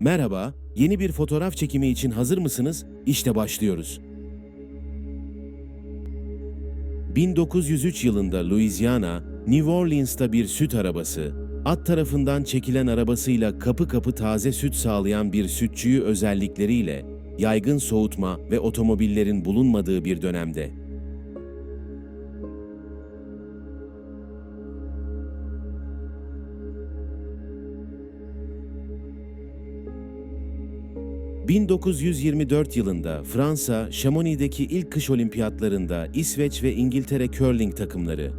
Merhaba, yeni bir fotoğraf çekimi için hazır mısınız? İşte başlıyoruz. 1903 yılında Louisiana, New Orleans'ta bir süt arabası, at tarafından çekilen arabasıyla kapı kapı taze süt sağlayan bir sütçüyü özellikleriyle yaygın soğutma ve otomobillerin bulunmadığı bir dönemde. ...1924 yılında Fransa, Chamonix'deki ilk kış olimpiyatlarında İsveç ve İngiltere curling takımları...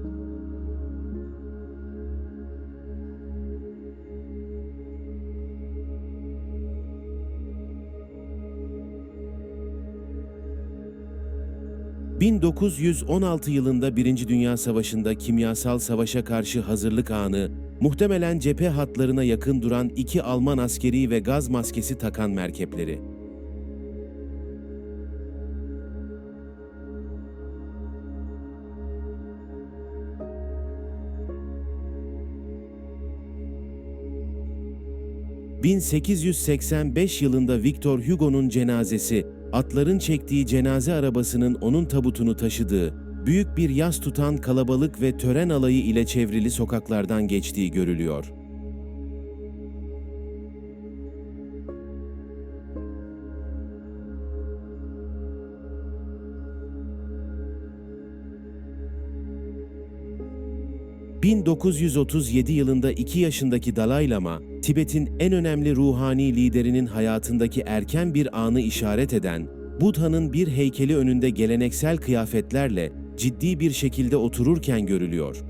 ...1916 yılında Birinci Dünya Savaşı'nda kimyasal savaşa karşı hazırlık anı... ...muhtemelen cephe hatlarına yakın duran iki Alman askeri ve gaz maskesi takan merkepleri... ...1885 yılında Victor Hugo'nun cenazesi, atların çektiği cenaze arabasının onun tabutunu taşıdığı, büyük bir yas tutan kalabalık ve tören alayı ile çevrili sokaklardan geçtiği görülüyor. ...1937 yılında 2 yaşındaki Dalai Lama, Tibet'in en önemli ruhani liderinin hayatındaki erken bir anı işaret eden, Budha'nın bir heykeli önünde geleneksel kıyafetlerle ciddi bir şekilde otururken görülüyor.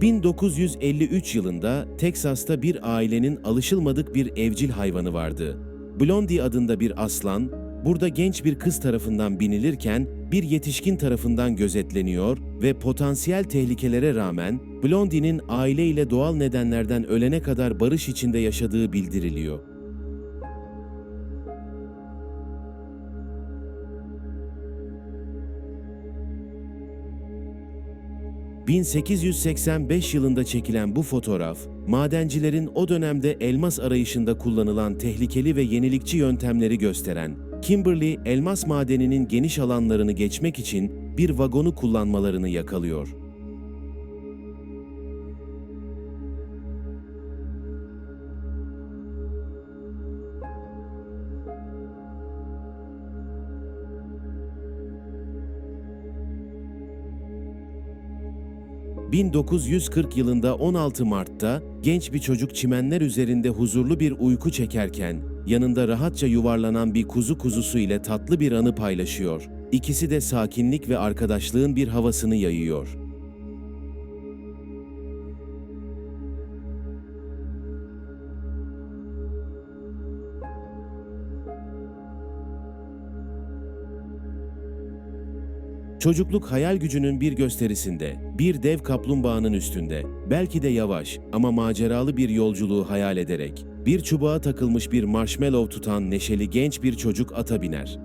...1953 yılında Teksas'ta bir ailenin alışılmadık bir evcil hayvanı vardı. Blondie adında bir aslan, burada genç bir kız tarafından binilirken bir yetişkin tarafından gözetleniyor ve potansiyel tehlikelere rağmen Blondie'nin aileyle doğal nedenlerden ölene kadar barış içinde yaşadığı bildiriliyor. ...1885 yılında çekilen bu fotoğraf, madencilerin o dönemde elmas arayışında kullanılan tehlikeli ve yenilikçi yöntemleri gösteren, Kimberley elmas madeninin geniş alanlarını geçmek için bir vagonu kullanmalarını yakalıyor. ...1940 yılında 16 Mart'ta genç bir çocuk çimenler üzerinde huzurlu bir uyku çekerken yanında rahatça yuvarlanan bir kuzu kuzusu ile tatlı bir anı paylaşıyor. İkisi de sakinlik ve arkadaşlığın bir havasını yayıyor. Çocukluk hayal gücünün bir gösterisinde, bir dev kaplumbağanın üstünde, belki de yavaş ama maceralı bir yolculuğu hayal ederek, bir çubuğa takılmış bir marshmallow tutan neşeli genç bir çocuk ata biner.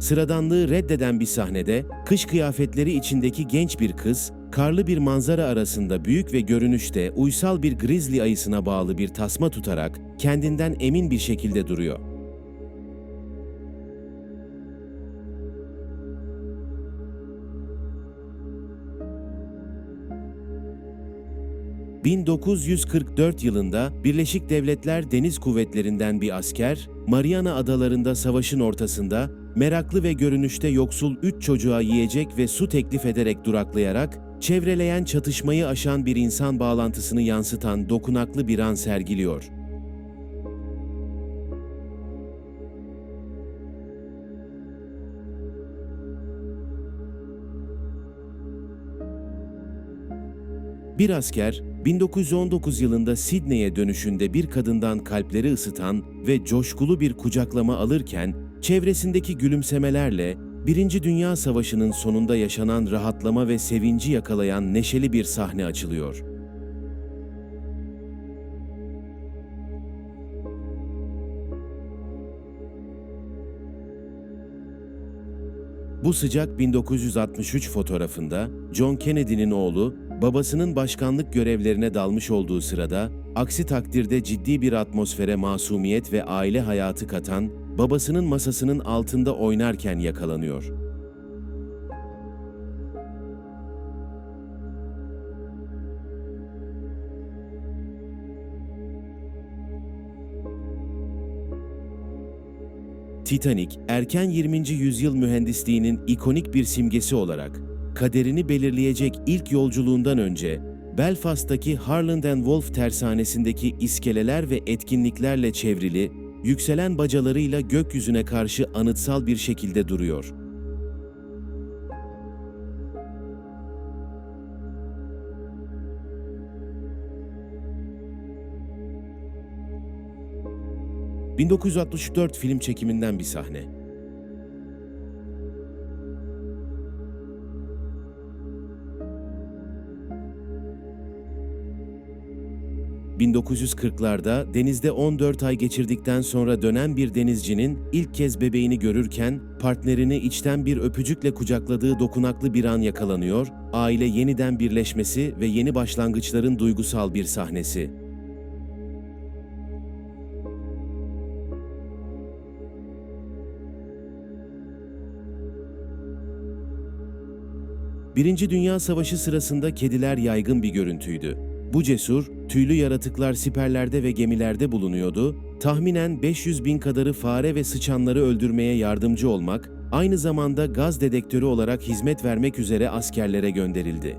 Sıradanlığı reddeden bir sahnede, kış kıyafetleri içindeki genç bir kız, karlı bir manzara arasında büyük ve görünüşte uysal bir grizzly ayısına bağlı bir tasma tutarak kendinden emin bir şekilde duruyor. ...1944 yılında Birleşik Devletler Deniz Kuvvetlerinden bir asker, Mariana Adalarında savaşın ortasında meraklı ve görünüşte yoksul üç çocuğa yiyecek ve su teklif ederek duraklayarak, çevreleyen çatışmayı aşan bir insan bağlantısını yansıtan dokunaklı bir an sergiliyor. Bir asker, 1919 yılında Sidney'e dönüşünde bir kadından kalpleri ısıtan ve coşkulu bir kucaklama alırken, çevresindeki gülümsemelerle Birinci Dünya Savaşı'nın sonunda yaşanan rahatlama ve sevinci yakalayan neşeli bir sahne açılıyor. Bu sıcak 1963 fotoğrafında John Kennedy'nin oğlu babasının başkanlık görevlerine dalmış olduğu sırada aksi takdirde ciddi bir atmosfere masumiyet ve aile hayatı katan babasının masasının altında oynarken yakalanıyor. Titanic, erken 20. yüzyıl mühendisliğinin ikonik bir simgesi olarak kaderini belirleyecek ilk yolculuğundan önce Belfast'taki Harland and Wolff tersanesindeki iskeleler ve etkinliklerle çevrili, yükselen bacalarıyla gökyüzüne karşı anıtsal bir şekilde duruyor. ...1964 film çekiminden bir sahne. 1940'larda denizde 14 ay geçirdikten sonra dönen bir denizcinin ilk kez bebeğini görürken partnerini içten bir öpücükle kucakladığı dokunaklı bir an yakalanıyor, aile yeniden birleşmesi ve yeni başlangıçların duygusal bir sahnesi. Birinci Dünya Savaşı sırasında kediler yaygın bir görüntüydü. Bu cesur, tüylü yaratıklar siperlerde ve gemilerde bulunuyordu, tahminen 500 bin kadarı fare ve sıçanları öldürmeye yardımcı olmak, aynı zamanda gaz dedektörü olarak hizmet vermek üzere askerlere gönderildi.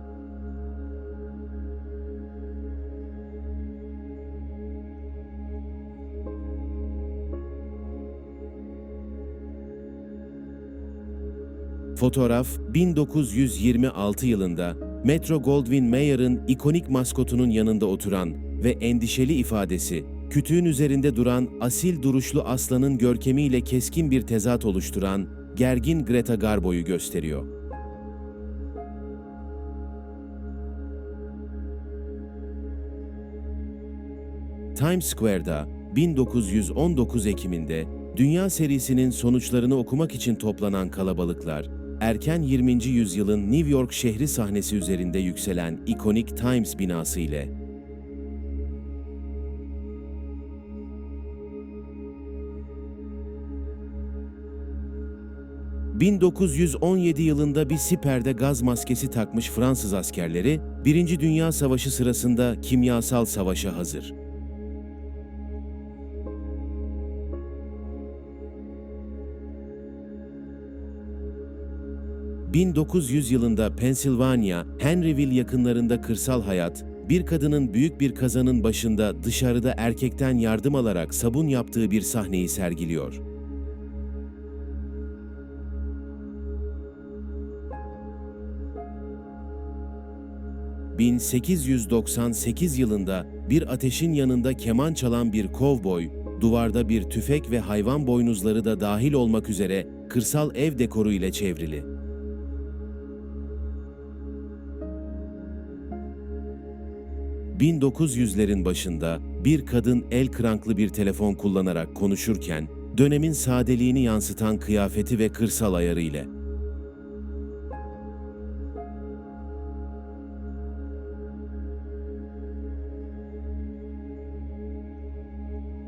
Fotoğraf 1926 yılında Metro Goldwyn Mayer'ın ikonik maskotunun yanında oturan ve endişeli ifadesi, kütüğün üzerinde duran asil duruşlu aslanın görkemiyle keskin bir tezat oluşturan gergin Greta Garbo'yu gösteriyor. Times Square'da 1919 Ekim'inde Dünya serisinin sonuçlarını okumak için toplanan kalabalıklar, erken 20. yüzyılın New York şehri sahnesi üzerinde yükselen ikonik Times binası ile 1917 yılında bir siperde gaz maskesi takmış Fransız askerleri, Birinci Dünya Savaşı sırasında kimyasal savaşa hazır. 1900 yılında Pennsylvania, Henryville yakınlarında kırsal hayat, bir kadının büyük bir kazanın başında dışarıda erkekten yardım alarak sabun yaptığı bir sahneyi sergiliyor. ...1898 yılında bir ateşin yanında keman çalan bir kovboy, duvarda bir tüfek ve hayvan boynuzları da dahil olmak üzere kırsal ev dekoru ile çevrili. 1900'lerin başında bir kadın el kranklı bir telefon kullanarak konuşurken dönemin sadeliğini yansıtan kıyafeti ve kırsal ayarı ile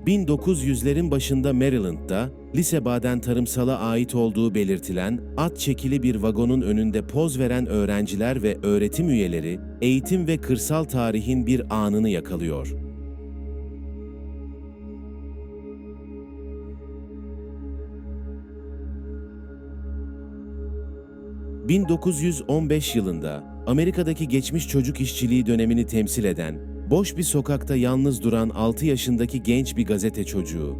1900'lerin başında Maryland'da lise baden tarımsala ait olduğu belirtilen at çekili bir vagonun önünde poz veren öğrenciler ve öğretim üyeleri eğitim ve kırsal tarihin bir anını yakalıyor. ...1915 yılında Amerika'daki geçmiş çocuk işçiliği dönemini temsil eden Boş bir sokakta yalnız duran 6 yaşındaki genç bir gazete çocuğu.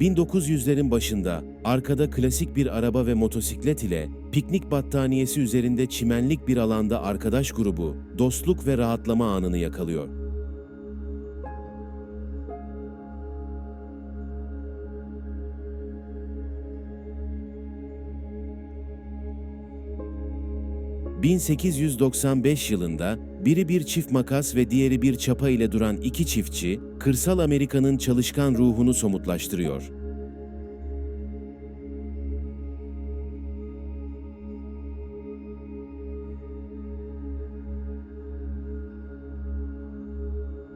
1900'lerin başında arkada klasik bir araba ve motosiklet ile piknik battaniyesi üzerinde çimenlik bir alanda arkadaş grubu dostluk ve rahatlama anını yakalıyor. ...1895 yılında biri bir çift makas ve diğeri bir çapa ile duran iki çiftçi, kırsal Amerika'nın çalışkan ruhunu somutlaştırıyor.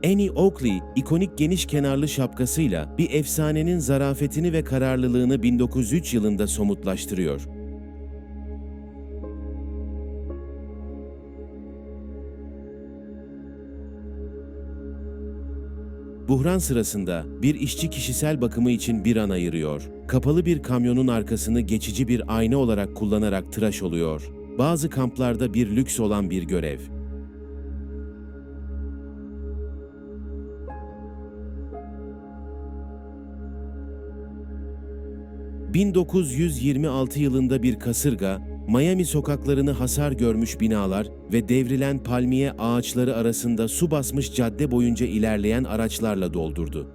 Annie Oakley, ikonik geniş kenarlı şapkasıyla bir efsanenin zarafetini ve kararlılığını 1903 yılında somutlaştırıyor. Buhran sırasında bir işçi kişisel bakımı için bir an ayırıyor. Kapalı bir kamyonun arkasını geçici bir ayna olarak kullanarak tıraş oluyor. Bazı kamplarda bir lüks olan bir görev. ...1926 yılında bir kasırga, Miami sokaklarını hasar görmüş binalar ve devrilen palmiye ağaçları arasında su basmış cadde boyunca ilerleyen araçlarla doldurdu.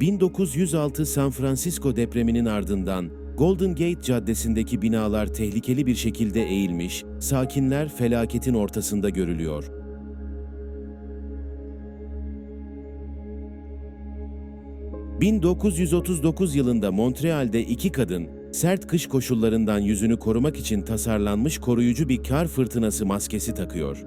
...1906 San Francisco depreminin ardından Golden Gate Caddesi'ndeki binalar tehlikeli bir şekilde eğilmiş, sakinler felaketin ortasında görülüyor. ...1939 yılında Montreal'de iki kadın, sert kış koşullarından yüzünü korumak için tasarlanmış koruyucu bir kar fırtınası maskesi takıyor.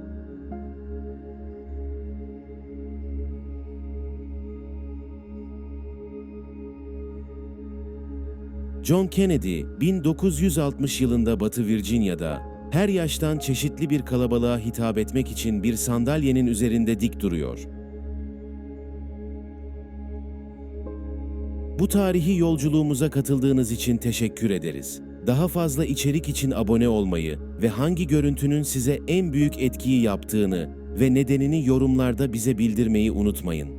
John Kennedy 1960 yılında Batı Virginia'da her yaştan çeşitli bir kalabalığa hitap etmek için bir sandalyenin üzerinde dik duruyor. Bu tarihi yolculuğumuza katıldığınız için teşekkür ederiz. Daha fazla içerik için abone olmayı ve hangi görüntünün size en büyük etkiyi yaptığını ve nedenini yorumlarda bize bildirmeyi unutmayın.